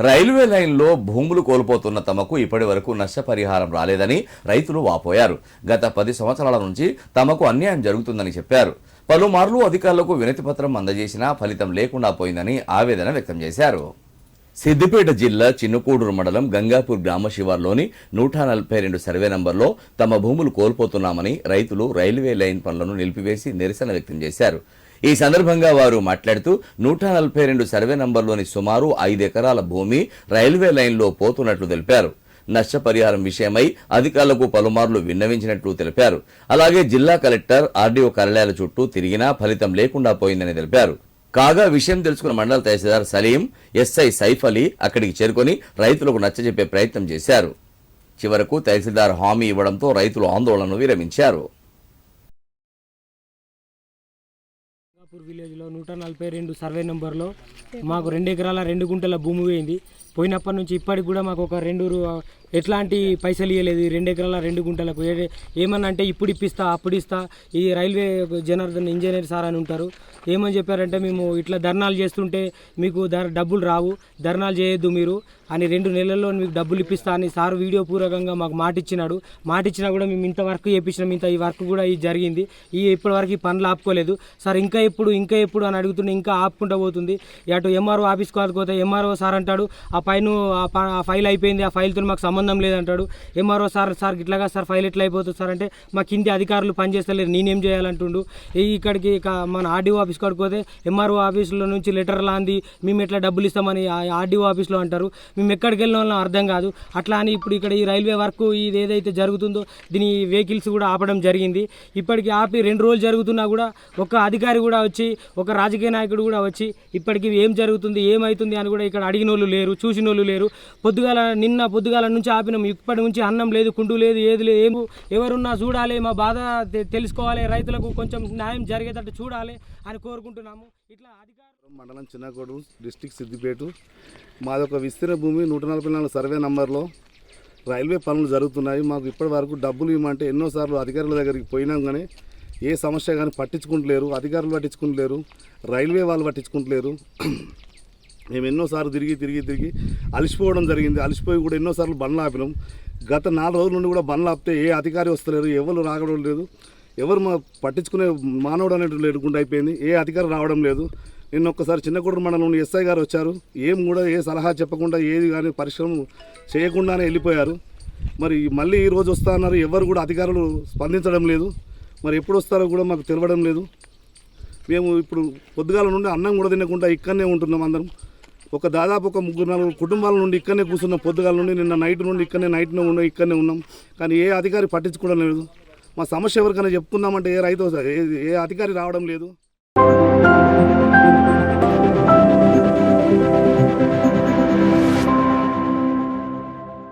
Railway లైన్లో భూములు కోల్పోతున్న తమకు ఇప్పటి వరకు నష్టపరిహారం రాలేదని రైతులు వాపోయారు. గత పది సంవత్సరాల నుంచి తమకు అన్యాయం జరుగుతుందని చెప్పారు. పలుమార్లు అధికారులకు వినతిపత్రం అందజేసినా ఫలితం లేకుండా పోయిందని ఆవేదన వ్యక్తం చేశారు. సిద్దిపేట జిల్లా చిన్నకూడూరు మండలం గంగాపూర్ గ్రామ శివార్లోని నూట నలభై రెండు సర్వే నంబర్లో తమ భూములు కోల్పోతున్నామని రైతులు రైల్వే లైన్ పనులను నిలిపివేసి నిరసన వ్యక్తం చేశారు. ఈ సందర్భంగా వారు మాట్లాడుతూ నూట నలభై రెండు సర్వే నంబర్లోని సుమారు ఐదు ఎకరాల భూమి రైల్వే లైన్లో పోతున్నట్లు తెలిపారు. నష్టపరిహారం విషయమై అధికారులకు పలుమార్లు విన్నవించినట్లు తెలిపారు. అలాగే జిల్లా కలెక్టర్ ఆర్డీఓ కార్యాలయాల చుట్టూ తిరిగినా ఫలితం లేకుండా పోయిందని తెలిపారు. కాగా విషయం తెలుసుకున్న మండల తహసీల్దార్ సలీం ఎస్ఐ సైఫ్ అలీ అక్కడికి చేరుకొని రైతులకు నచ్చజెప్పే ప్రయత్నం చేశారు. చివరకు తహసీల్దార్ హామీ ఇవ్వడంతో రైతులు ఆందోళనను విరమించారు. విలేజ్లో నూట నలభై రెండు సర్వే నెంబర్లో మాకు రెండు ఎకరాల రెండు గుంటల భూమి పోయింది. పోయినప్పటి నుంచి ఇప్పటికి కూడా మాకు ఒక రెండు ఎట్లాంటి పైసలు ఇవ్వలేదు రెండు ఎకరాల రెండు గుంటలకు. ఏమన్నా అంటే ఇప్పుడు ఇప్పిస్తా అప్పుడు ఇస్తా. ఈ రైల్వే జనార్దన్ ఇంజనీర్ సార్ అని ఉంటారు. ఏమని చెప్పారంటే మేము ఇట్లా ధర్నాలు చేస్తుంటే మీకు ధర డబ్బులు రావు. ధర్నాలు చేయొద్దు మీరు. అని రెండు నెలల్లో మీకు డబ్బులు ఇప్పిస్తా అని సార్ వీడియో పూర్వకంగా మాకు మాట ఇచ్చినాడు మాట ఇచ్చినా కూడా మేము ఇంత వర్క్ చేయించినాం ఇంత ఈ వర్క్ కూడా ఇది జరిగింది. ఈ ఇప్పటి వరకు ఈ పనులు ఆపుకోలేదు. సార్ ఇంకా ఎప్పుడు ఇంకా ఎప్పుడు అని అడుగుతుంటే ఇంకా ఆపుకుంటూ పోతుంది. అటు ఎంఆర్ఓ ఆఫీస్కి పోతే ఎంఆర్ఓ సార్ అంటాడు. ఆ ఫైన్ ఆ ఫైల్ అయిపోయింది ఆ ఫైల్తో మాకు సంబంధం లేదంటాడు. ఎంఆర్ఓ సార్ సార్ ఇట్లాగా సార్ ఫైల్ ఎట్లా అయిపోతుంది సార్ అంటే మా కింది అధికారులు పనిచేస్తలేరు నేనేం చేయాలంటుండు. ఇక్కడికి మన ఆర్డీఓ ఆఫీస్ కాడికి పోతే ఎంఆర్ఓ ఆఫీసులో నుంచి లెటర్ లాంది మేము ఎట్లా డబ్బులు ఇస్తామని ఆర్డీఓ ఆఫీస్లో అంటారు. మేము ఎక్కడికి వెళ్ళిన వాళ్ళం అర్థం కాదు. అట్లా అని ఇప్పుడు ఇక్కడ ఈ రైల్వే వర్క్ ఇది ఏదైతే జరుగుతుందో దీని వెహికల్స్ కూడా ఆపడం జరిగింది. ఇప్పటికి ఆపి రెండు రోజులు జరుగుతున్నా కూడా ఒక అధికారి కూడా వచ్చి ఒక రాజకీయ నాయకుడు కూడా వచ్చి ఇప్పటికి ఏం జరుగుతుంది ఏమవుతుంది అని కూడా ఇక్కడ అడిగిన వాళ్ళు లేరు చూసిన వాళ్ళు లేరు. పొద్దుగాల నిన్న పొద్దుగాల నుంచి ఆపినాం. ఇప్పటి నుంచి అన్నం లేదు కుండు లేదు ఏది లేదు ఏం ఎవరున్నా చూడాలి మా బాధ తె- తెలుసుకోవాలి. రైతులకు కొంచెం న్యాయం జరిగేటట్టు చూడాలి అని కోరుకుంటున్నాము. ఇట్లా అధికారులు మండలం చిన్నకోడు డిస్టిక్ సిద్దిపేట. మాదొక విస్తీర్ణ భూమి నూట నలభై నాలుగు సర్వే నంబర్లో రైల్వే పనులు జరుగుతున్నాయి. మాకు ఇప్పటి వరకు డబ్బులు ఇవ్వమంటే ఎన్నోసార్లు అధికారుల దగ్గరికి పోయినాం కానీ ఏ సమస్య కానీ పట్టించుకుంటలేరు. అధికారులు పట్టించుకుంటలేరు. రైల్వే వాళ్ళు పట్టించుకుంటలేరు. మేము ఎన్నోసార్లు తిరిగి తిరిగి తిరిగి అలసిపోవడం జరిగింది. అలసిపోయి కూడా ఎన్నోసార్లు బండ్లు ఆపినాం. గత నాలుగు రోజుల నుండి కూడా బండ్లు ఆపితే ఏ అధికారి వస్తలేరు ఎవరు రావడం లేదు. ఎవరు మా పట్టించుకునే మానవుడు అనేటు లేకుండా అయిపోయింది. ఏ అధికారి రావడం లేదు. నిన్న ఒక్కసారి చిన్నకూడూరు మండలం ఎస్ఐ గారు వచ్చారు. ఏం కూడా ఏ సలహా చెప్పకుండా ఏది కానీ పరిశ్రమ చేయకుండానే వెళ్ళిపోయారు. మరి మళ్ళీ ఈ రోజు వస్తా అన్నారు. ఎవరు కూడా అధికారులు స్పందించడం లేదు. మరి ఎప్పుడు వస్తారో కూడా మాకు తెలియడం లేదు. మేము ఇప్పుడు పొద్దుగాల నుండి అన్నం కూడా తినకుండా ఇక్కడనే ఉంటున్నాం అందరం. ఒక దాదాపు ఒక ముగ్గురు నలుగురు కుటుంబాల నుండి ఇక్కడనే కూర్చున్నాం. పొద్దుగాల నుండి నిన్న నైట్ నుండి ఇక్కడనే నైట్నే ఉన్నాం ఇక్కడనే ఉన్నాం. కానీ ఏ అధికారి పట్టించుకోవడం లేదు. మా సమస్య ఎవరికైనా చెప్పుకుందామంటే ఏ రైతు ఏ ఏ అధికారి రావడం లేదు.